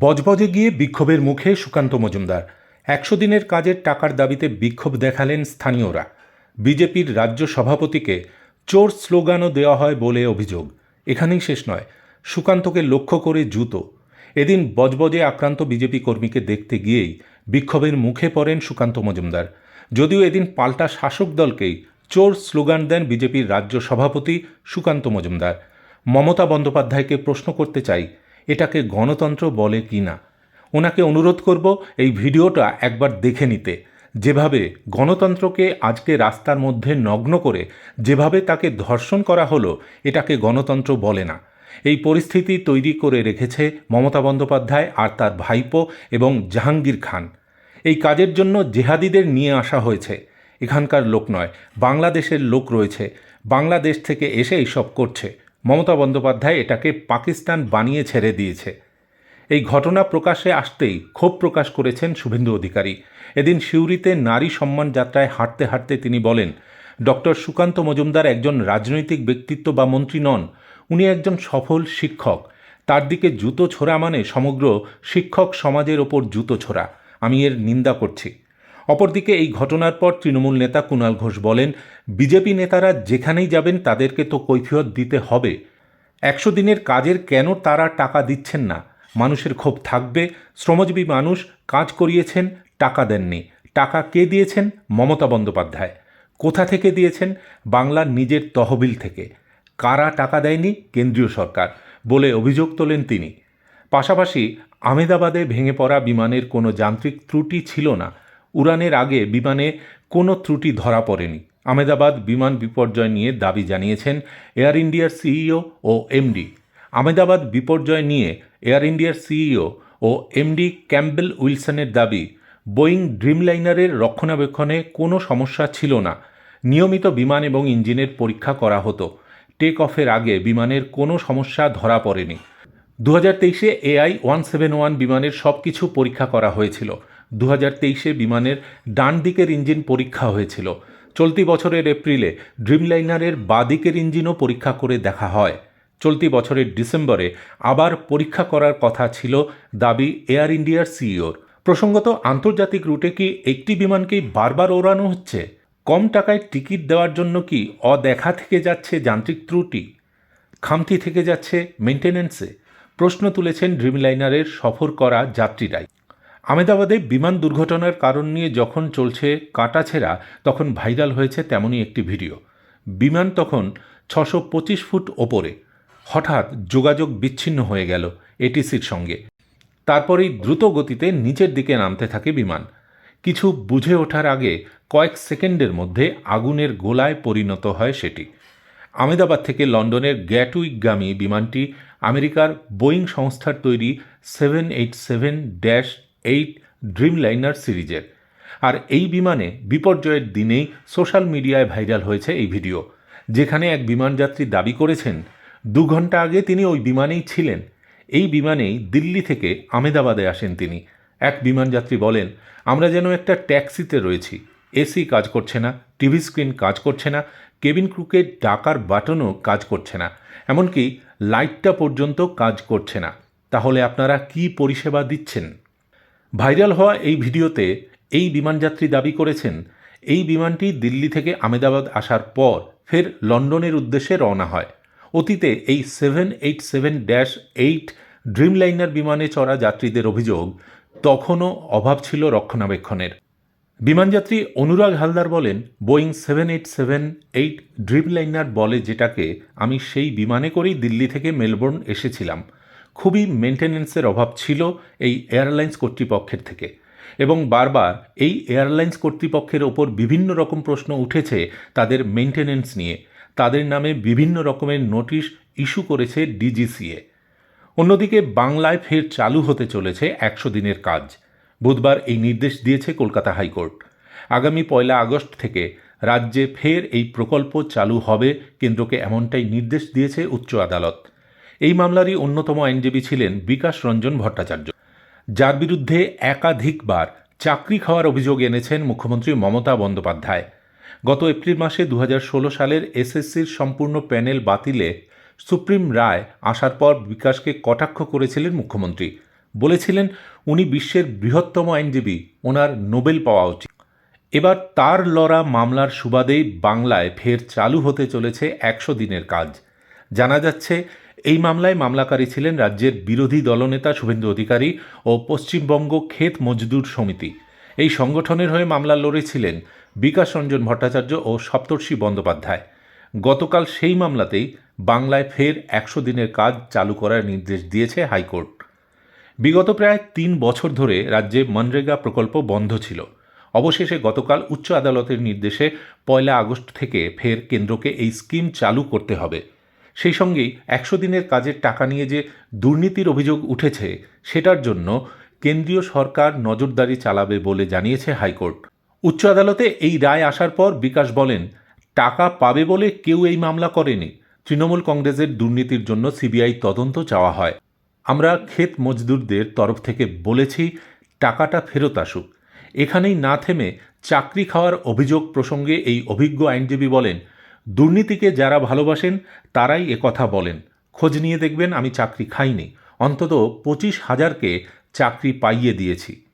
বজবজে গিয়ে বিক্ষোভের মুখে সুকান্ত মজুমদার। একশো দিনের কাজের টাকার দাবিতে বিক্ষোভ দেখালেন স্থানীয়রা। বিজেপির রাজ্য সভাপতিকে চোর স্লোগানও দেওয়া হয় বলে অভিযোগ। এখানেই শেষ নয়, সুকান্তকে লক্ষ্য করে জুতো। এদিন বজবজে আক্রান্ত বিজেপি কর্মীকে দেখতে গিয়েই বিক্ষোভের মুখে পড়েন সুকান্ত মজুমদার। যদিও এদিন পাল্টা শাসক দলকেই চোর স্লোগান দেন বিজেপির রাজ্য সভাপতি সুকান্ত মজুমদার। মমতা বন্দ্যোপাধ্যায়কে প্রশ্ন করতে চাই এটাকে গণতন্ত্র বলে কি না? ওনাকে অনুরোধ করব এই ভিডিওটা একবার দেখে নিতে। যেভাবে গণতন্ত্রকে আজকে রাস্তার মধ্যে নগ্ন করে যেভাবে তাকে ধর্ষণ করা হলো, এটাকে গণতন্ত্র বলে না। এই পরিস্থিতি তৈরি করে রেখেছে মমতা বন্দ্যোপাধ্যায় আর তার ভাইপো এবং জাহাঙ্গীর খান। এই কাজের জন্য জেহাদিদের নিয়ে আসা হয়েছে। এখানকার লোক নয়, বাংলাদেশের লোক রয়েছে। বাংলাদেশ থেকে এসে এইসব করছে। মমতা বন্দ্যোপাধ্যায় এটাকে পাকিস্তান বানিয়ে ছেড়ে দিয়েছে। এই ঘটনা প্রকাশে আসতেই ক্ষোভ প্রকাশ করেছেন শুভেন্দু অধিকারী। এদিন সিউড়িতে নারী সম্মান যাত্রায় হাঁটতে হাঁটতে তিনি বলেন, ডক্টর সুকান্ত মজুমদার একজন রাজনৈতিক ব্যক্তিত্ব বা মন্ত্রী নন, উনি একজন সফল শিক্ষক। তার দিকে জুতো ছোড়া মানে সমগ্র শিক্ষক সমাজের ওপর জুতো ছোড়া। আমি এর নিন্দা করছি। অপরদিকে এই ঘটনার পর তৃণমূল নেতা কুণাল ঘোষ বলেন, বিজেপি নেতারা যেখানেই যাবেন তাদেরকে তো কৈফিয়ত দিতে হবে। একশো দিনের কাজের কেন তারা টাকা দিচ্ছেন না? মানুষের ক্ষোভ থাকবে, শ্রমজীবী মানুষ কাজ করিয়েছেন, টাকা দেননি। টাকা কে দিয়েছেন? মমতা বন্দ্যোপাধ্যায়। কোথা থেকে দিয়েছেন? বাংলার নিজের তহবিল থেকে। কারা টাকা দেয়নি? কেন্দ্রীয় সরকার, বলে অভিযোগ তোলেন তিনি। পাশাপাশি আমেদাবাদে ভেঙে পড়া বিমানের কোনো যান্ত্রিক ত্রুটি ছিল না। উড়ানের আগে বিমানে কোনো ত্রুটি ধরা পড়েনি। আমেদাবাদ বিমান বিপর্যয় নিয়ে দাবি জানিয়েছেন এয়ার ইন্ডিয়ার সিইও ও এমডি। আমেদাবাদ বিপর্যয় নিয়ে এয়ার ইন্ডিয়ার সিইও ও এমডি ক্যাম্বেল উইলসনের দাবি, বোয়িং ড্রিমলাইনারের রক্ষণাবেক্ষণে কোনো সমস্যা ছিল না। নিয়মিত বিমান এবং ইঞ্জিনের পরীক্ষা করা হতো। টেক অফের আগে বিমানের কোনো সমস্যা ধরা পড়েনি। দু হাজার তেইশে এআই ওয়ান সেভেন ওয়ান বিমানের সব কিছু পরীক্ষা করা হয়েছিল। দু হাজার তেইশে বিমানের ডান দিকের ইঞ্জিন পরীক্ষা হয়েছিল। চলতি বছরের এপ্রিলে ড্রিমলাইনারের বাদিকের ইঞ্জিনও পরীক্ষা করে দেখা হয়। চলতি বছরের ডিসেম্বরে আবার পরীক্ষা করার কথা ছিল দাবি এয়ার ইন্ডিয়ার সিইওর। প্রসঙ্গত, আন্তর্জাতিক রুটে কি একটি বিমানকেই বারবার ওড়ানো হচ্ছে? কম টাকায় টিকিট দেওয়ার জন্য কি অদেখা থেকে যাচ্ছে যান্ত্রিক ত্রুটি? খামতি থেকে যাচ্ছে মেনটেন্যান্সে প্রশ্ন তুলেছেন ড্রিমলাইনারের সফর করা যাত্রীরাই। আমেদাবাদে বিমান দুর্ঘটনার কারণ নিয়ে যখন চলছে কাটাছেড়া, তখন ভাইরাল হয়েছে তেমনই একটি ভিডিও। বিমান তখন ছশো পঁচিশ ফুট ওপরে। হঠাৎ যোগাযোগ বিচ্ছিন্ন হয়ে গেল এটিসির সঙ্গে। তারপরেই দ্রুত গতিতে নিচের দিকে নামতে থাকে বিমান। কিছু বুঝে ওঠার আগে কয়েক সেকেন্ডের মধ্যে আগুনের গোলায় পরিণত হয় সেটি। আমেদাবাদ থেকে লন্ডনের গ্যাটউইকগামী বিমানটি আমেরিকার বোয়িং সংস্থার তৈরি seven eight seven dash eight Dreamliner সিরিজের। আর এই বিমানে বিপর্যয়ের দিনেই সোশ্যাল মিডিয়ায় ভাইরাল হয়েছে এই ভিডিও, যেখানে এক বিমানযাত্রী দাবি করেছেন, দু ঘণ্টা আগে তিনি ওই বিমানেই ছিলেন। এই বিমানেই দিল্লি থেকে আমেদাবাদে আসেন তিনি। এক বিমানযাত্রী বলেন, আমরা যেন একটা ট্যাক্সিতে রয়েছি। এসি কাজ করছে না, টিভি স্ক্রিন কাজ করছে না, কেবিন ক্রুকে ডাকার বাটনও কাজ করছে না, এমনকি লাইটটা পর্যন্ত কাজ করছে না। তাহলে আপনারা কি পরিষেবা দিচ্ছেন? ভাইরাল হওয়া এই ভিডিওতে এই বিমানযাত্রী দাবি করেছেন, এই বিমানটি দিল্লি থেকে আমেদাবাদ আসার পর ফের লন্ডনের উদ্দেশ্যে রওনা হয়। অতীতে এই seven eight seven dash eight Dreamliner বিমানে চড়া যাত্রীদের অভিযোগ তখনও অভাব ছিল রক্ষণাবেক্ষণের। বিমানযাত্রী অনুরাগ হালদার বলেন, Boeing seven eight seven eight Dreamliner বলে যেটাকে আমি সেই বিমানে করেই দিল্লি থেকে মেলবোর্ন এসেছিলাম। খুবই মেনটেন্যান্সের অভাব ছিল এই এয়ারলাইন্স কর্তৃপক্ষের থেকে। এবং বারবার এই এয়ারলাইন্স কর্তৃপক্ষের ওপর বিভিন্ন রকম প্রশ্ন উঠেছে তাদের মেনটেন্যান্স নিয়ে। তাদের নামে বিভিন্ন রকমের নোটিশ ইস্যু করেছে ডিজিসিএ। অন্যদিকে বাংলায় ফের চালু হতে চলেছে একশো দিনের কাজ। বুধবার এই নির্দেশ দিয়েছে কলকাতা হাইকোর্ট। আগামী পয়লা আগস্ট থেকে রাজ্যে ফের এই প্রকল্প চালু হবে। কেন্দ্রকে এমনটাই নির্দেশ দিয়েছে উচ্চ আদালত। এই মামলারই অন্যতম আইনজীবী ছিলেন বিকাশ রঞ্জন ভট্টাচার্য। যার বিরুদ্ধে একাধিকবার চাকরি খাওয়ার অভিযোগ এনেছেন মুখ্যমন্ত্রী মমতা বন্দ্যোপাধ্যায়। গত এপ্রিল মাসে দু হাজার ষোলো সালের এসএসসির সম্পূর্ণ প্যানেল বাতিলে সুপ্রিম রায় আসার পর বিকাশকে কটাক্ষ করেছিলেন মুখ্যমন্ত্রী। বলেছিলেন, উনি বিশ্বের বৃহত্তম আইনজীবী, ওনার নোবেল পাওয়া উচিত। এবার তার লড়া মামলার সুবাদেই বাংলায় ফের চালু হতে চলেছে একশো দিনের কাজ। জানা যাচ্ছে এই মামলায় মামলাকারী ছিলেন রাজ্যের বিরোধী দলনেতা শুভেন্দু অধিকারী ও পশ্চিমবঙ্গ ক্ষেত মজদুর সমিতি। এই সংগঠনের হয়ে মামলা লড়েছিলেন বিকাশ রঞ্জন ভট্টাচার্য ও সপ্তর্ষি বন্দ্যোপাধ্যায়। গতকাল সেই মামলাতেই বাংলায় ফের একশো দিনের কাজ চালু করার নির্দেশ দিয়েছে হাইকোর্ট। বিগত প্রায় তিন বছর ধরে রাজ্যে মনরেগা প্রকল্প বন্ধ ছিল। অবশেষে গতকাল উচ্চ আদালতের নির্দেশে পয়লা আগস্ট থেকে ফের কেন্দ্রকে এই স্কিম চালু করতে হবে। সেই সঙ্গেই একশো দিনের কাজের টাকা নিয়ে যে দুর্নীতির অভিযোগ উঠেছে, সেটার জন্য কেন্দ্রীয় সরকার নজরদারি চালাবে বলে জানিয়েছে হাইকোর্ট। উচ্চ আদালতে এই রায় আসার পর বিকাশ বলেন, টাকা পাবে বলে কেউ এই মামলা করেনি। তৃণমূল কংগ্রেসের দুর্নীতির জন্য সিবিআই তদন্ত চাওয়া হয়। আমরা ক্ষেত মজদুরদের তরফ থেকে বলেছি, টাকাটা ফেরত আসুক। এখানেই না থেমে চাকরি খাওয়ার অভিযোগ প্রসঙ্গে এই অভিজ্ঞ আইনজীবী বলেন দুর্নীতিকে যারা ভালোবাসেন, তারাই কথা বলেন। খোঁজ নিয়ে দেখবেন আমি চাকরি খাইনি, অন্তত পঁচিশ হাজারকে চাকরি পাইয়ে দিয়েছি।